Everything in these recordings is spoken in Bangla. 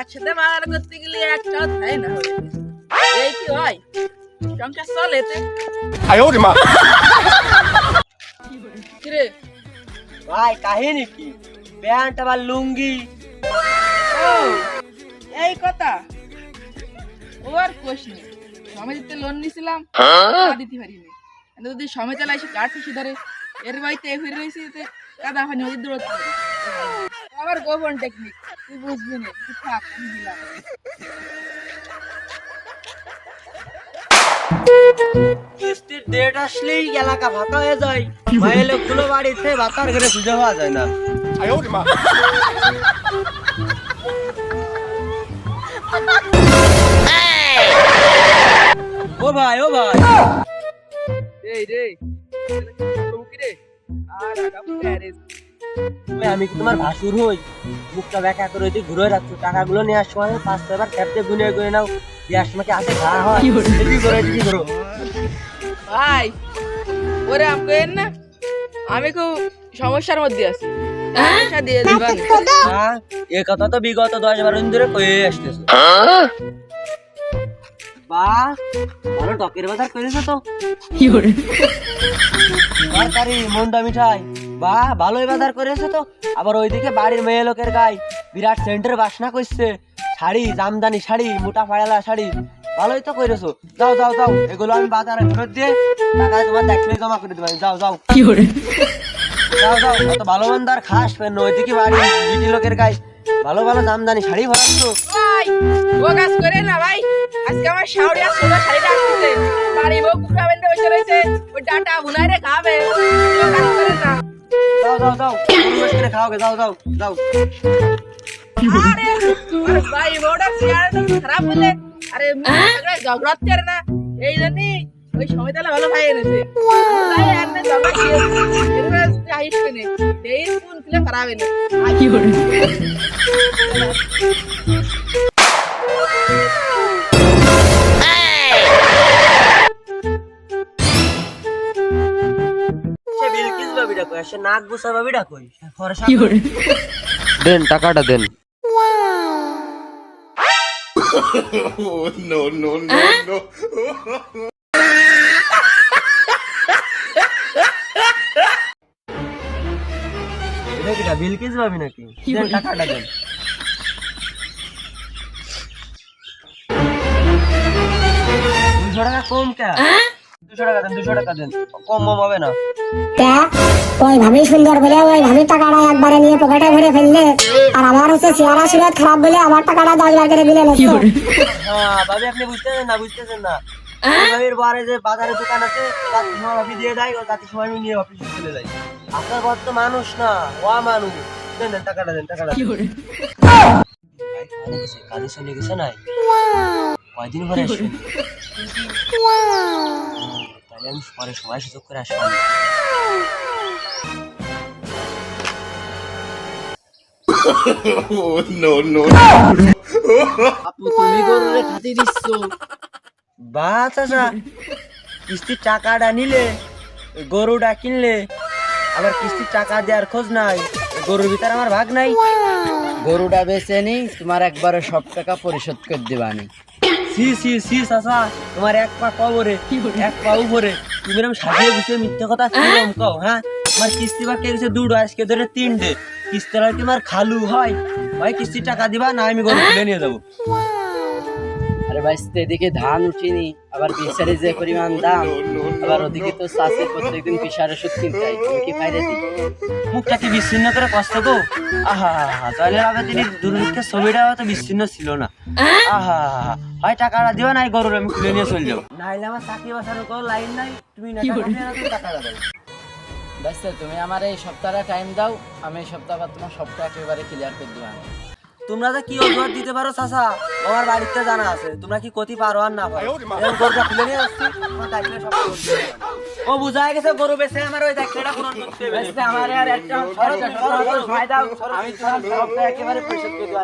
একসাথে করতে গেলে না এই কি হয়? সংসার আয় মা। কিরে ভাই কাহিনী কি? প্যান্ট আবার লুঙ্গি। এই কথা। ও আর সমিতিতে লোন নিছিলাম দিতে পারিনি। যদি সমিতে লাইসে কাটছে ধরে এর বাড়িতে এ ফিরে রয়েছে কাদা পানি ওদের দৌড় আমার গোপন টেকনিক তুই বুঝবি না তুই ডেট আসলেই এলাকা ভাতা হয়ে যায়। ভাই লোকগুলো বাড়িতে ভাতার ঘরে পুজো হওয়া যায় না। ও ভাই ও ভাই। এই রে আমি কি তোমার ভাসুর হই? মুখটা ব্যাখ্যা করে তুই ঘুরে রাখছো টাকাগুলো নেওয়ার সময় পাঁচ ছয়বার ক্যাপটে গুনে গুনে নাও। দেওয়ার সময় ঘা হয়? কি করো কি করো? ভাই ওরে আমাকে না? আমি খুব সমস্যার মধ্যে আছি। পয়সা দিয়ে দিবেন হ্যাঁ? এ কথা তো বিগত দশ বারো দিন ধরে কয়ে আসতেছো। বাহ ভালো টকের বাজার করেছ তো। তরকারি মন্ডা মিঠাই বাহ ভালোই বাজার করেছ তো। আবার ওইদিকে বাড়ির মেয়ে লোকের গায়ে বিরাট সেন্টার বাসনা করছে। শাড়ি জামদানি শাড়ি মোটা ফাড়ালা শাড়ি ভালোই তো করেছ। যাও যাও যাও এগুলো আমি বাজারে ফেরত দিয়ে টাকা তোমার দেখলে জমা করে দেবো। যাও যাও। যাও যাও অত ভালো মন্দার খাস ওইদিকে বাড়ি লোকের গায়ে ভালো ভালো জামদানি শাড়ি ভরাচ্ছ ভাই ও কাজ করে না ভাই। আজকে আমার শাওড়ি আর সোজা শাড়িটা আসতেছে বাড়ি বউ কুকুরা বেঁধে বসে রয়েছে। ওই ডাটা ভুনাই রে খাবে। ও কাজ করে না। যাও যাও যাও। পরিবেশ করে খাওয়াবে যাও যাও যাও। আরে আরে ভাই বউটা চেয়ার খারাপ বলে আরে ঝগড়াতে আর না। এই জন্যই ওই সময় তাহলে ভালো ভাই এনেছে। নাক গুছা বাবিটা কই? সে ফরসা দেন টাকাটা দেন। Oh no no no no! Bilkis বাবি নাকি? দেন টাকাটা দেন। দুশো টাকা কম কে? দুশো টাকা দেন দুশো টাকা দেন। কম কম হবে না। ওই ভাবি সুন্দর বলে ওই ভাবি টাকাটা একবারে নিয়ে পকেটে ভরে ফেললে আর আমার হচ্ছে চেহারা সুরত খারাপ বলে আমার টাকাটা দশ বার করে দিলে হ্যাঁ ভাবি আপনি বুঝতেছেন না বুঝতেছেন না। ওই বারে যে বাজারে দোকান আছে রাত্রি সময় দিয়ে ও রাত্রি সময় আমি নিয়ে অফিসে চলে যাই আপনার ঘর তো মানুষ না ওয়া মানুষ। দেন দেন টাকাটা দেন টাকাটা কাজে চলে গেছে নাই? কয়দিন পরে আসবেন তাহলে আমি পরে সময় সুযোগ করে no no! আপু তুমি গরুরে খাতি দিচ্ছ। বা চাচা। কিস্তির টাকাটা নিলে গরুটা কিনলে আবার কিস্তির টাকা দেওয়ার খোঁজ নাই। গরুর ভিতরে আমার ভাগ নাই। গরুটা বেচে নি, তোমার একবারে সব টাকা পরিশোধ করে দিবানি সি সি সি চাচা, তোমার এক পা কবরে এক পা উপরে। তুমি এরকম সাজিয়ে গুছিয়ে মিথ্যে কথা কিরম কও হ্যাঁ? আমার কিস্তি বা কে গেছে দুটো, আজকে ধরে তিনটে। কিস্তির আর কি আমার খালু হয়। ভাই, কিস্তির টাকা দিবা, না আমি গরু তুলে নিয়ে যাব। আরে ভাই এদিকে ধান উঠিনি আবার বিচারে যে পরিমাণ দাম আবার ওদিকে তো চাষে প্রত্যেকদিন পিসার ওষুধ কিনতে হয় তুমি কি দিই মুখটা কি বিচ্ছিন্ন করে কষ্ট গো? আহা তাহলে আগে তিনি দুর্ভিক্ষের ছবিটা তো বিচ্ছিন্ন ছিল না। আহা? হয় টাকাটা দিও নাই গরুর আমি খুলে নিয়ে চলে যাব। নাইলে আমার চাকরি বাসার কোনো লাইন নাই তুমি না টাকা তুমি টাকাটা দাও। ব্যাস তুমি আমার এই সপ্তাহটা টাইম দাও আমি এই সপ্তাহ বা তোমার সপ্তাহ একেবারে ক্লিয়ার করে দিবা তোমরা যে কি অজুহাত দিতে পারো চাচা? আমার বাড়িতে জানা আছে। তোমরা কি কতি পারো আর না পারো? গরুটা খুলে নিয়ে আসছি। ও বুঝাই গেছে গরু বেচে আমার ওই দায়িত্বটা পূরণ করতে হবে। আমার আর একটা সরো, সরো, সরো, আমি তোমার একেবারে পরিশোধ করে দিবা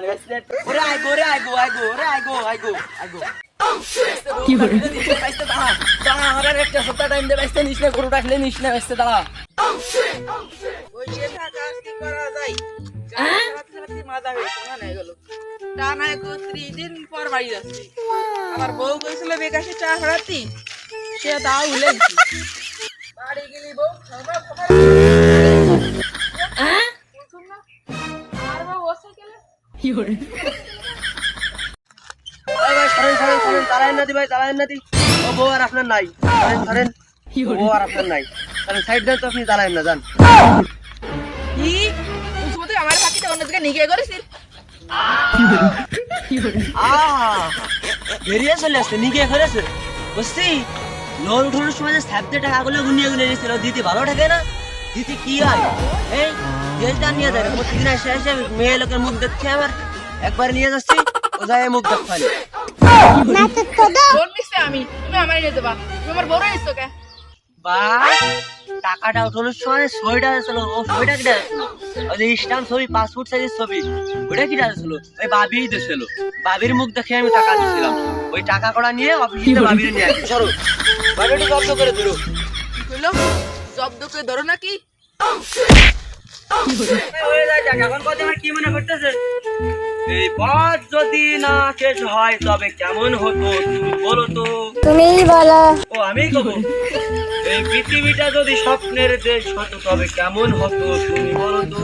ওরে আই গো রে আই গো আই গো আই গো আই গো আই গো দাঁড়া আমার একটা সপ্তাহ টাইম দে ব্যাস নিস না গরুটা খেলে নিস না ব্যাস দাঁড়া। বসে থাকা মাজা হয়েছে না গেল টানা একত্রিশ দিন পর বাড়ি যাচ্ছি। আমার বউ কইছিল বেকাশে চা খাওয়াতি? সে তাও ভুলে বাড়ি গেলি বউ খাবার খাবার আর বউ বসে গেলে? ভাই ভাই সরেন সরেন সরেন চালায়েন না দি ভাই চালায়েন না দি ও বউ আর আপনার নাই। সরেন সরেন। ও আর আপনার নাই। সাইড দেন তো আপনি চালায়েন না যান। অন্যদিকে নিয়ে করেছিস? বেরিয়ে চলে আসছে নিকে ফেলেছে বুঝছি লোন উঠানোর সময় যে সাবজে টাকাগুলো গুনিয়ে গুনিয়ে নিয়েছিল দিদি ভালো থাকে না? দিদি কি হয়? এই নিয়ে যাবে প্রতিদিন এসে এসে মেয়ে লোকের মুখ দেখছে আমার একবার নিয়ে যাচ্ছি ও মুখ দেখ খালি লোন নিচ্ছে আমি তুমি আমার নিয়ে দেবা তুমি আমার বড় নিচ্ছ কে? বা টাকাটা উঠানোর সময় ছবিটা ছিল ও ছবিটা কিটা ওই যে স্ট্যাম্প ছবি পাসপোর্ট সাইজের ছবি ওটা কিটা ছিল ওই বাবিই দিছিল বাবির মুখ দেখে আমি টাকা দিছিলাম। ওই টাকা কড়া নিয়ে অফিসে বাবির নিয়ে আসি। সরো। বাবিটি জব্দ করে কি কইলো জব্দ করে ধরো নাকি? হয়ে যায় এখন কথা কি মনে করতেছে? এই পথ যদি না শেষ হয় তবে কেমন হতো তুমি বলো তো? তুমিই বলো। ও আমি কব? এই পৃথিবীটা যদি স্বপ্নের দেশ হতো তবে কেমন হতো তুমি বলো তো?